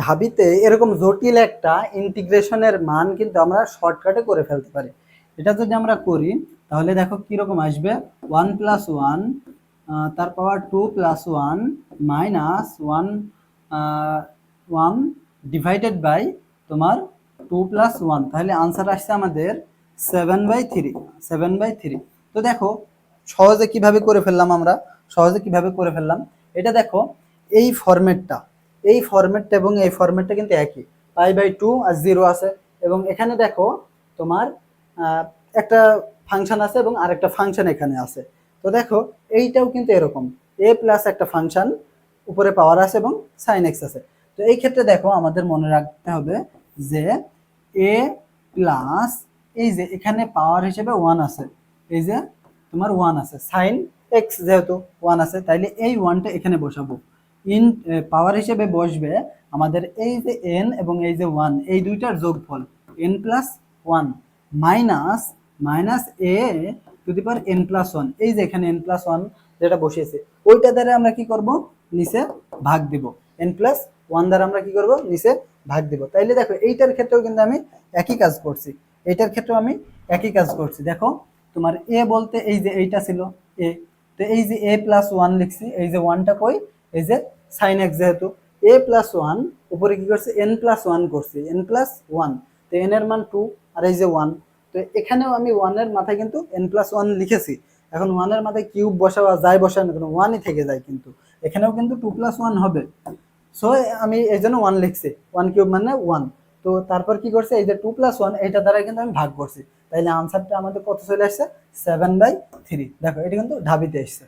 ঢাবিতে এরকম জটিল একটা ইন্টিগ্রেশনের মান কিন্তু আমরা শর্টকাটে করে ফেলতে পারি। এটা যদি আমরা করি, তাহলে দেখো কীরকম আসবে? ওয়ান প্লাস ওয়ান তার power two plus one minus one one divided by তোমার টু প্লাস ওয়ান তাহলে আনসার আসছে আমাদের seven by three seven by three তো দেখো, সহজে কীভাবে করে ফেললাম আমরা? সহজে কীভাবে করে ফেললাম? এটা দেখো, এই ফরম্যাটটা এই ফরম্যাটটা এবং এই ফরম্যাটটা কিন্তু একই। পাই বাই টু আর জিরো আছে। এবং এখানে দেখো তোমার একটা ফাংশন আছে এবং আরেকটা ফাংশন এখানে আছে। তো দেখো, এইটাও কিন্তু এরকম। এ প্লাস একটা ফাংশন উপরে পাওয়ার আছে এবং সাইন এক্স আছে। তো এই ক্ষেত্রে দেখো আমাদের মনে রাখতে হবে যে এ প্লাস এই যে এখানে পাওয়ার হিসেবে ওয়ান আছে। এই যে তোমার ওয়ান আছে। সাইন এক্স যেহেতু ওয়ান আছে, তাইলে এই ওয়ানটা এখানে বসাবো। ইন পাওয়ার হিসেবে বসবে আমাদের এই যে এন এবং এই যে ওয়ান এই দুইটার যোগফল n plus one minus minus a to the power n plus one এই যে এখানে এন প্লাস ওয়ান যেটা বসিয়েছে, ওইটা দ্বারা আমরা কি করব? নিচে ভাগ দিব। এন প্লাস ওয়ান দ্বারা আমরা কি করব? নিচে ভাগ দিব। তাইলে দেখো, এইটার ক্ষেত্রেও কিন্তু আমি একই কাজ করছি। এইটার ক্ষেত্রেও আমি একই কাজ করছি। দেখো, তোমার এ বলতে এই যে এইটা ছিল এ তো এই যে এ প্লাস ওয়ান লিখছি, এই যে ওয়ানটা কই? এই যে সাইন এক্স যেহেতু এ প্লাস ওয়ান উপরে কি করছে? এন প্লাস ওয়ান করছে এন প্লাস ওয়ান তো এন এর মান টু আর এই যে ওয়ান তো এখানেও আমি ওয়ানের মাথায় কিন্তু এন প্লাস ওয়ান লিখেছি। এখন ওয়ানের মাথায় কিউব বসাবা যাই বসানো কেন ওয়ানই থেকে যায় কিন্তু। এখানেও কিন্তু টু প্লাস ওয়ান হবে। সো আমি এই জন্য ওয়ান লিখছি। ওয়ান কিউব মানে ওয়ান তো তারপর কি করছে? এই যে টু প্লাস ওয়ান এইটা দ্বারা কিন্তু আমি ভাগ করছি। তাইলে আনসারটা আমাদের কত চলে আসছে? সেভেন বাই থ্রি দেখো, এটা কিন্তু ঢাবিতে এসছে।